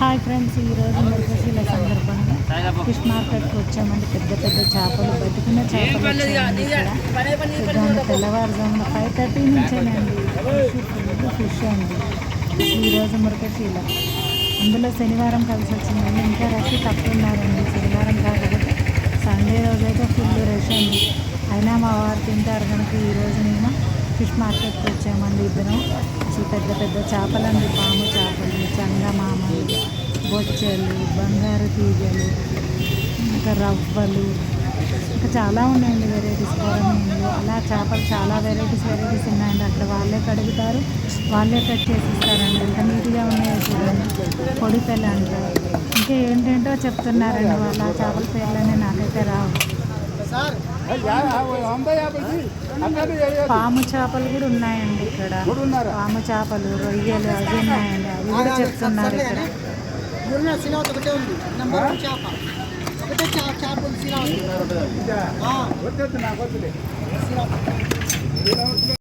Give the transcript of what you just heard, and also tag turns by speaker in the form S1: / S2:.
S1: Hi friends ఈరోజు మృగశీల సందర్భంగా fish మార్కెట్కి వచ్చామండి. పెద్ద పెద్ద చేపలు బతికిన చేపలు ఇక్కడ. తెల్లవారుజామున ఫైవ్ థర్టీ నుంచేనండి. ఫిష్ ఫుల్ ఫిష్ అండి. ఈరోజు మృగశీల అందులో శనివారం కలిసి వచ్చిందండి. ఇంకా రష్ తక్కువ ఉన్నారండి. శనివారం కాకపోతే సండే రోజు అయితే ఫుల్ రష్ అండి. అయినా మా వారు తింటారు కనుక ఈరోజు మేము ఫిష్ మార్కెట్కి వచ్చామండి ఇద్దరం. పెద్ద పెద్ద చేపలండి. పాము చేపలు చందమామలు బొచ్చెలు బంగారు తీగలు ఇంకా రవ్వలు ఇంకా చాలా ఉన్నాయండి వెరైటీస్ కొరమీన్లు అలా చేపలు చాలా వెరైటీస్ వెరైటీస్ ఉన్నాయండి. అక్కడ వాళ్ళే కడుగుతారు వాళ్ళే కట్ చేసి ఇస్తారండి ఎంత నీట్గా ఉన్నాయో చూడండి. పొడి పిల్ల అంటారు ఇంకా ఏంటేంటో చెప్తున్నారండి వాళ్ళు. ఆ చేపల పేర్లనే నాకైతే రావు. పాము చేపలు కూడా ఉన్నాయండి ఇక్కడ. పాము చేపలు రొయ్యలు అవి ఉన్నాయండి. అవి కూడా చెప్తున్నారు ఇక్కడ.
S2: ఊరిలో సిలావత్ ఒకటే ఉంది. నెంబర్ వన్ చేప. ఒకటే చేప చేప ఉంది